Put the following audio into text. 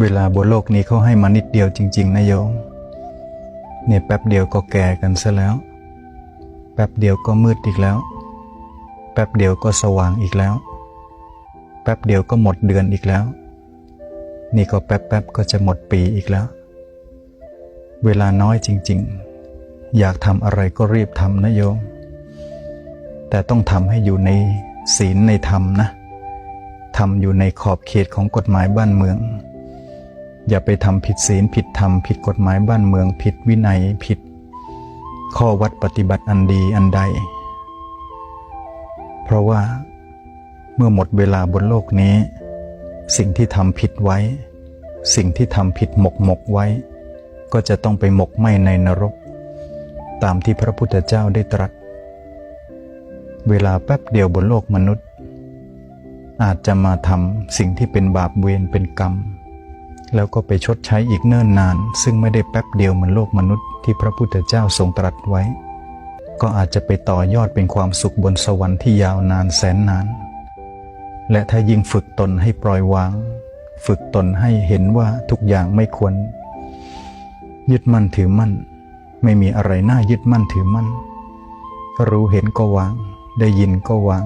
เวลาบนโลกนี้เขาให้มานิดเดียวจริง ๆนะโยมเนี่ยแป๊บเดียวก็แก่กันซะแล้ว แป๊บเดียวก็มืดอีกแล้ว แป๊บเดียวก็สว่างอีกแล้ว แป๊บเดียวก็หมดเดือนอีกแล้ว นี่ก็แป๊บๆก็จะหมดปีอีกแล้ว เวลาน้อยจริง ๆ อยากทำอะไรก็รีบทำนะโยม แต่ต้องทำให้อยู่ในศีลในธรรมนะทำอยู่ในขอบเขตของกฎหมายบ้านเมือง อย่าไปทำผิดศีลผิดธรรมผิดกฎหมายบ้านเมืองผิดวินัยผิด ข้อวัดปฏิบัติอันดีอันใด เพราะว่าเมื่อหมดเวลาบนโลกนี้ สิ่งที่ทำผิดไว้ สิ่งที่ทำผิดหมกหมกไว้ ก็จะต้องไปหมกไหมในนรก ตามที่พระพุทธเจ้าได้ตรัส เวลาแป๊บเดียวบนโลกมนุษย์ อาจจะมาทำสิ่งที่เป็นบาปเวรเป็นกรรม แล้วก็ไปชดใช้อีกเนิ่นนาน ซึ่งไม่ได้แป๊บเดียวเหมือนโลกมนุษย์ที่พระพุทธเจ้าทรงตรัสไว้ ก็อาจจะไปต่อยอดเป็นความสุขบนสวรรค์ที่ยาวนานแสนนาน และถ้ายิ่งฝึกตนให้ปล่อยวาง ฝึกตนให้เห็นว่าทุกอย่างไม่ควร ยึดมั่นถือมั่น ไม่มีอะไรน่ายึดมั่นถือมั่น รู้เห็นก็วาง ได้ยินก็วาง